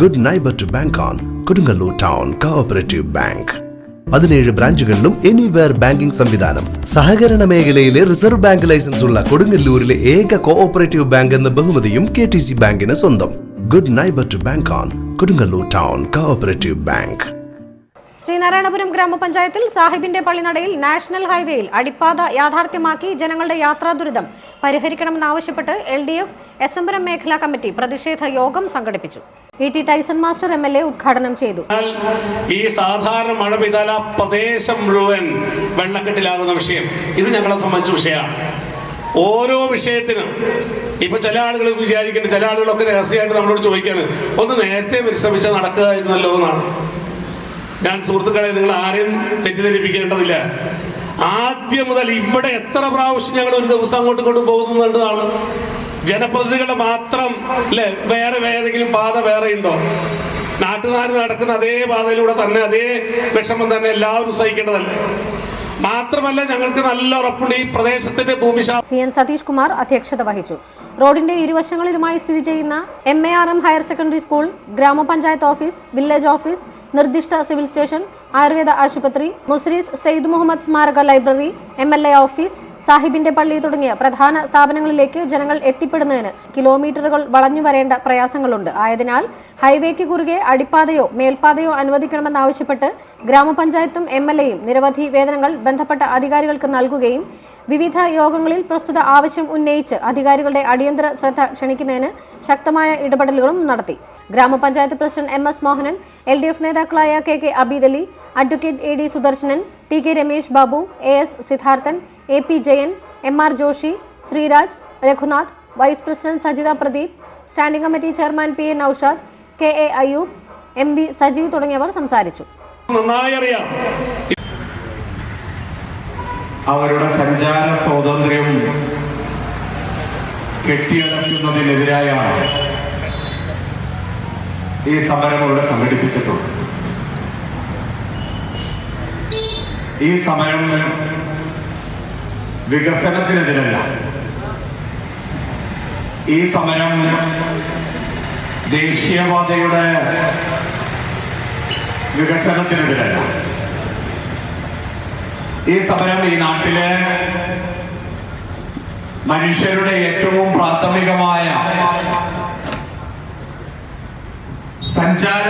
Good neighbour to bank on Kodungallur town cooperative bank പതിനേഴ് ബ്രാഞ്ചുകളിലും anywhere banking സംവിധാനം. സഹകരണ മേഖലയിലെ റിസർവ് ബാങ്ക് ലൈസൻസ് ഉള്ള കൊടുങ്ങല്ലൂരിലെ ഏക കോഓപ്പറേറ്റീവ് ബാങ്ക് എന്ന ബഹുമതിയും കെ ടി സി ബാങ്കിന് സ്വന്തം. Good neighbour to bank on Kodungallur town cooperative bank Sreenarayanapuram ഗ്രാമപഞ്ചായത്തിൽ സാഹിബിന്റെ പള്ളിനടയിൽ നാഷണൽ ഹൈവേയിൽ അടിപ്പാത യാഥാർത്ഥ്യമാക്കി ജനങ്ങളുടെ യാത്രാ ദുരിതം പരിഹരിക്കണമെന്നാവശ്യപ്പെട്ട് എൽ ഡി എഫ് എസ് മേഖലാ കമ്മിറ്റി പ്രതിഷേധ യോഗം സംഘടിപ്പിച്ചു. E T Tyson master M L A ഉദ്ഘാടനം ചെയ്തു. ഈ സാധാരണ മഴ പെയ്താൽ ആ പ്രദേശം മുഴുവൻ വെള്ളക്കെട്ടിലാകുന്ന വിഷയം. ഇത് ഞങ്ങളെ സംബന്ധിച്ച വിഷയമാണ്. ഓരോ വിഷയത്തിനും ഇപ്പൊ ചില ആളുകൾ വിചാരിക്കുന്നു ചില ആളുകളൊക്കെ രഹസ്യമായിട്ട് നമ്മളോട് ചോദിക്കാണ് ഒന്ന് നേരത്തെ പരിശ്രമിച്ചാൽ നടക്കുകയായിരുന്നല്ലോ എന്നാണ്. ഞാൻ സുഹൃത്തുക്കളെ നിങ്ങൾ ആരെയും തെറ്റിദ്ധരിപ്പിക്കേണ്ടതില്ല. ആദ്യം മുതൽ ഇവിടെ എത്ര പ്രാവശ്യം ഞങ്ങൾ ഒരു ദിവസം അങ്ങോട്ട് ഇങ്ങോട്ട് പോകുന്നുള്ളതാണ് ജനപ്രതിനിധികളുടെ മാത്രം അല്ലെ? വേറെ ഏതെങ്കിലും പാത വേറെ ഉണ്ടോ? നാട്ടുകാർ നടക്കുന്ന അതേ പാതയിലൂടെ തന്നെ അതേ വിഷമം തന്നെ എല്ലാവരും സഹിക്കേണ്ടതല്ലേ മാത്രമല്ല ഞങ്ങൾക്ക് നല്ല ഉറപ്പുണ്ട് ഈ പ്രദേശത്തിന്റെ സി എൻ സതീഷ് കുമാർ അധ്യക്ഷത വഹിച്ചു. റോഡിന്റെ ഇരുവശങ്ങളിലുമായി സ്ഥിതി ചെയ്യുന്ന M A R M higher secondary school ഗ്രാമപഞ്ചായത്ത് ഓഫീസ് വില്ലേജ് ഓഫീസ് നിർദ്ദിഷ്ട സിവിൽ സ്റ്റേഷൻ ആയുർവേദ ആശുപത്രി മുസ്രീസ് സെയ്ദ് മുഹമ്മദ് സ്മാരക ലൈബ്രറി എ ഓഫീസ് സാഹിബിന്റെ പള്ളി തുടങ്ങിയ പ്രധാന സ്ഥാപനങ്ങളിലേക്ക് ജനങ്ങൾ എത്തിപ്പെടുന്നതിന് കിലോമീറ്ററുകൾ വളഞ്ഞു വരേണ്ട പ്രയാസങ്ങളുണ്ട്. ആയതിനാൽ ഹൈവേക്ക് കുറുകെ അടിപ്പാതയോ മേൽപ്പാതയോ അനുവദിക്കണമെന്നാവശ്യപ്പെട്ട് ഗ്രാമപഞ്ചായത്തും എം നിരവധി വേതനങ്ങൾ ബന്ധപ്പെട്ട അധികാരികൾക്ക് നൽകുകയും വിവിധ യോഗങ്ങളിൽ പ്രസ്തുത ആവശ്യം ഉന്നയിച്ച് അധികാരികളുടെ അടിയന്തര ശ്രദ്ധ ക്ഷണിക്കുന്നതിന് ശക്തമായ ഇടപെടലുകളും നടത്തി. ഗ്രാമപഞ്ചായത്ത് president M S Mohanan L D F നേതാക്കളായ K K Abid Ali advocate A D Sudarsanan T K Ramesh Babu A S Siddharthan A P Jayan M R Joshy Sreeraj Raghunath vice president Sajitha Pradeep standing committee chairman P A Noushad K A Ayyub M V Sajeev തുടങ്ങിയവർ സംസാരിച്ചു. അവരുടെ സഞ്ചാര സ്വാതന്ത്ര്യം കെട്ടിയടക്കുന്നതിനെതിരായാണ് ഈ സമരം ഇവിടെ സംഘടിപ്പിച്ചിട്ടുള്ളത്. ഈ സമരം വികസനത്തിനെതിരല്ല. ഈ സമരം ദേശീയവാദയുടെ വികസനത്തിനെതിരല്ല. ഈ സമരം ഈ നാട്ടിലെ മനുഷ്യരുടെ ഏറ്റവും പ്രാഥമികമായ സഞ്ചാര